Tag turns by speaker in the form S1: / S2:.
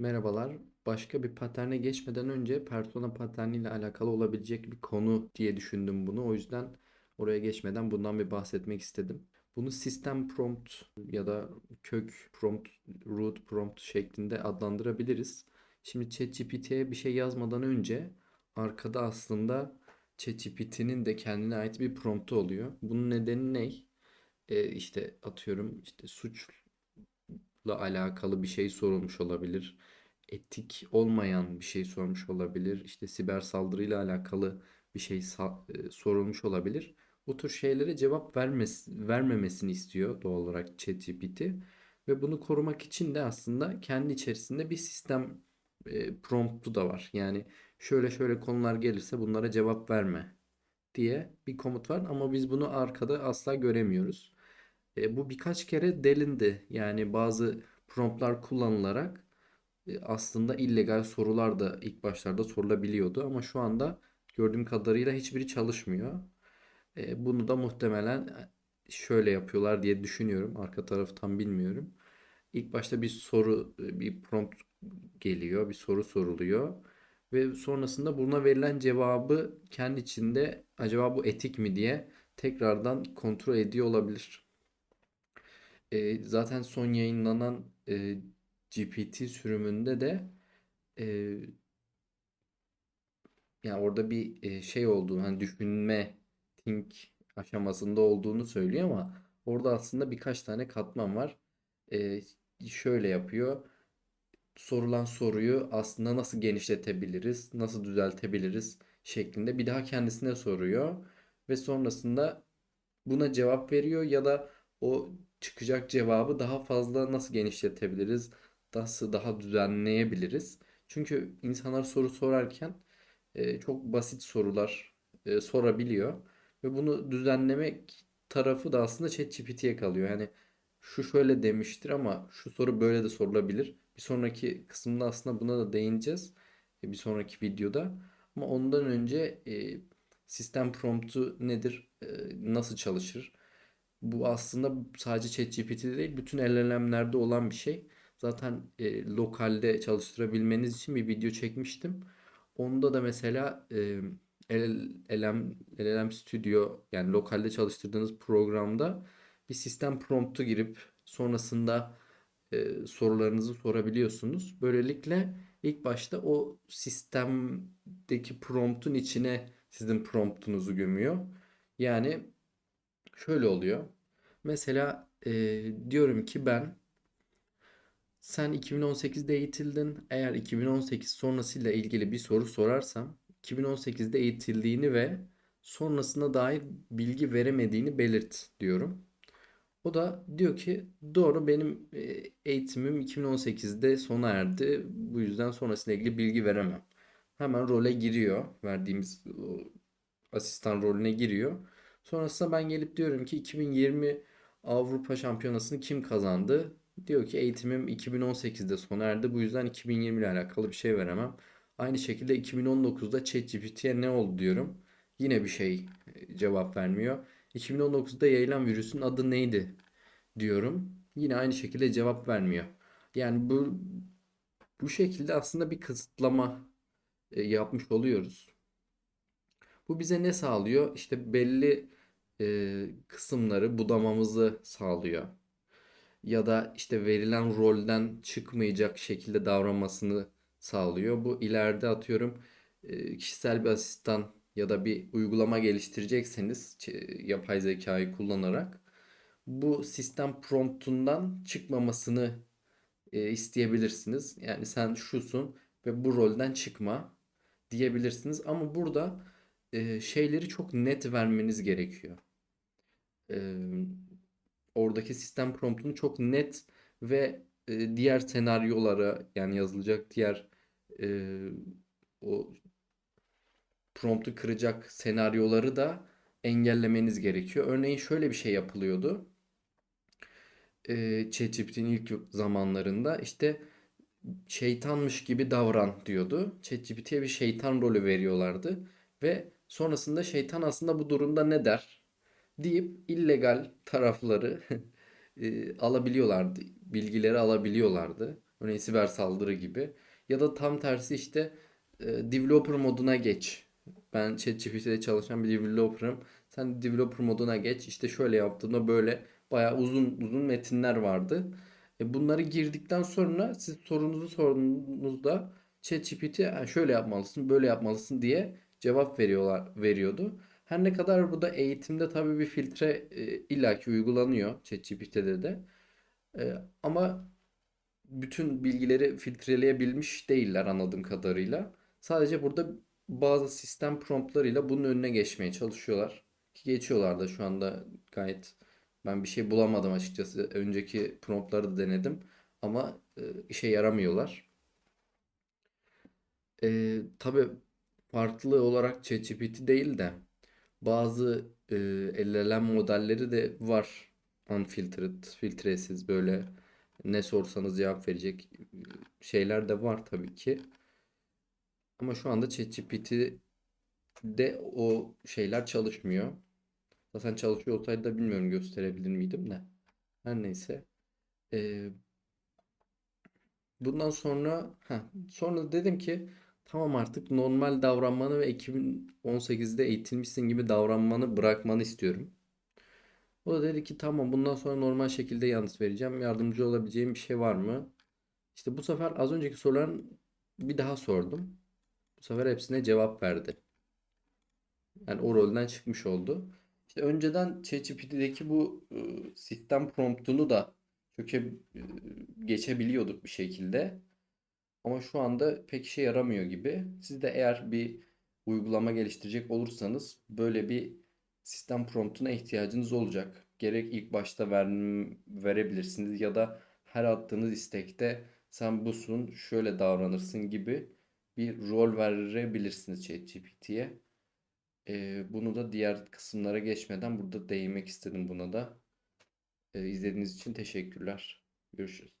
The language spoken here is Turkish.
S1: Merhabalar. Başka bir paterne geçmeden önce persona paterniyle alakalı olabilecek bir konu diye düşündüm bunu. O yüzden oraya geçmeden bundan bir bahsetmek istedim. Bunu sistem prompt ya da kök prompt, root prompt şeklinde adlandırabiliriz. Şimdi ChatGPT'ye bir şey yazmadan önce arkada aslında ChatGPT'nin de kendine ait bir promptu oluyor. Bunun nedeni ne? Ee, işte atıyorum işte suç alakalı bir şey sorulmuş olabilir. Etik olmayan bir şey sormuş olabilir. İşte siber saldırıyla alakalı bir şey e, sorulmuş olabilir. Bu tür şeylere cevap vermesi, vermemesini istiyor doğal olarak ChatGPT. Ve bunu korumak için de aslında kendi içerisinde bir sistem e, promptu da var. Yani şöyle şöyle konular gelirse bunlara cevap verme diye bir komut var ama biz bunu arkada asla göremiyoruz. E, bu birkaç kere delindi. Yani bazı promptlar kullanılarak aslında illegal sorular da ilk başlarda sorulabiliyordu ama şu anda gördüğüm kadarıyla hiçbiri çalışmıyor. Bunu da muhtemelen şöyle yapıyorlar diye düşünüyorum. Arka tarafı tam bilmiyorum. İlk başta bir soru, bir prompt geliyor, bir soru soruluyor ve sonrasında buna verilen cevabı kendi içinde acaba bu etik mi diye tekrardan kontrol ediyor olabilir. Zaten son yayınlanan GPT sürümünde de e, yani orada bir e, şey olduğunu hani düşünme think aşamasında olduğunu söylüyor ama orada aslında birkaç tane katman var. E, şöyle yapıyor. Sorulan soruyu aslında nasıl genişletebiliriz, nasıl düzeltebiliriz şeklinde bir daha kendisine soruyor ve sonrasında buna cevap veriyor ya da o çıkacak cevabı daha fazla nasıl genişletebiliriz, nasıl daha düzenleyebiliriz. Çünkü insanlar soru sorarken e, çok basit sorular e, sorabiliyor ve bunu düzenlemek tarafı da aslında ChatGPT'ye kalıyor. Yani şu şöyle demiştir ama şu soru böyle de sorulabilir. Bir sonraki kısımda aslında buna da değineceğiz. e, Bir sonraki videoda. Ama ondan önce e, sistem promptu nedir? E, nasıl çalışır? Bu aslında sadece ChatGPT'de değil, bütün LLM'lerde olan bir şey. Zaten e, lokalde çalıştırabilmeniz için bir video çekmiştim. Onda da mesela e, LLM, Studio yani lokalde çalıştırdığınız programda bir sistem promptu girip sonrasında e, sorularınızı sorabiliyorsunuz. Böylelikle ilk başta o sistemdeki promptun içine sizin promptunuzu gömüyor. Yani şöyle oluyor. Mesela e, diyorum ki ben sen 2018'de eğitildin. Eğer 2018 sonrasıyla ilgili bir soru sorarsam 2018'de eğitildiğini ve sonrasına dair bilgi veremediğini belirt diyorum. O da diyor ki doğru benim e, eğitimim 2018'de sona erdi. Bu yüzden sonrasıyla ilgili bilgi veremem. Hemen role giriyor. Verdiğimiz asistan rolüne giriyor. Sonrasında ben gelip diyorum ki 2020 Avrupa Şampiyonası'nı kim kazandı? Diyor ki eğitimim 2018'de sona erdi. Bu yüzden 2020 ile alakalı bir şey veremem. Aynı şekilde 2019'da ChatGPT'ye ne oldu diyorum. Yine bir şey e, cevap vermiyor. 2019'da yayılan virüsün adı neydi diyorum. Yine aynı şekilde cevap vermiyor. Yani bu bu şekilde aslında bir kısıtlama e, yapmış oluyoruz. Bu bize ne sağlıyor? İşte belli e, kısımları budamamızı sağlıyor. Ya da işte verilen rolden çıkmayacak şekilde davranmasını sağlıyor. Bu ileride atıyorum e, kişisel bir asistan ya da bir uygulama geliştirecekseniz yapay zekayı kullanarak bu sistem promptundan çıkmamasını e, isteyebilirsiniz. Yani sen şusun ve bu rolden çıkma diyebilirsiniz. Ama burada e, şeyleri çok net vermeniz gerekiyor. Oradaki sistem promptunu çok net ve e, diğer senaryolara yani yazılacak diğer e, o promptu kıracak senaryoları da engellemeniz gerekiyor. Örneğin şöyle bir şey yapılıyordu. E, ChatGPT'nin ilk zamanlarında işte şeytanmış gibi davran diyordu. ChatGPT'ye bir şeytan rolü veriyorlardı ve sonrasında şeytan aslında bu durumda ne der deyip illegal tarafları e, alabiliyorlardı, bilgileri alabiliyorlardı. Örneğin siber saldırı gibi. Ya da tam tersi işte e, developer moduna geç. Ben ChatGPT'de çalışan bir developer'ım. Sen developer moduna geç. İşte şöyle yaptığında böyle bayağı uzun uzun metinler vardı. E, bunları girdikten sonra siz sorunuzu sorduğunuzda ChatGPT "Ha, şöyle yapmalısın, böyle yapmalısın diye cevap veriyorlar veriyordu. Her ne kadar bu da eğitimde tabii bir filtre e, illaki uygulanıyor ChatGPT'de de. E, ama bütün bilgileri filtreleyebilmiş değiller anladığım kadarıyla. Sadece burada bazı sistem promptlarıyla bunun önüne geçmeye çalışıyorlar. Ki geçiyorlar da şu anda gayet ben bir şey bulamadım açıkçası. Önceki promptları da denedim ama e, işe yaramıyorlar. E, tabii farklı olarak ChatGPT değil de bazı e, LLM modelleri de var. Unfiltered, filtresiz böyle ne sorsanız cevap verecek şeyler de var tabii ki. Ama şu anda ChatGPT'de o şeyler çalışmıyor. Zaten çalışıyor olsaydı da bilmiyorum gösterebilir miydim de. Her neyse. Ee, bundan sonra heh, sonra dedim ki tamam artık normal davranmanı ve 2018'de eğitilmişsin gibi davranmanı bırakmanı istiyorum. O da dedi ki tamam bundan sonra normal şekilde yanıt vereceğim. Yardımcı olabileceğim bir şey var mı? İşte bu sefer az önceki soruların bir daha sordum. Bu sefer hepsine cevap verdi. Yani o rolden çıkmış oldu. İşte önceden ChatGPT'deki bu e, sistem promptunu da çöke e, geçebiliyorduk bir şekilde. Ama şu anda pek işe yaramıyor gibi. Siz de eğer bir uygulama geliştirecek olursanız böyle bir sistem promptuna ihtiyacınız olacak. Gerek ilk başta ver, verebilirsiniz ya da her attığınız istekte sen busun, şöyle davranırsın gibi bir rol verebilirsiniz ChatGPT'ye. Ee, bunu da diğer kısımlara geçmeden burada değinmek istedim buna da. Ee, izlediğiniz için teşekkürler. Görüşürüz.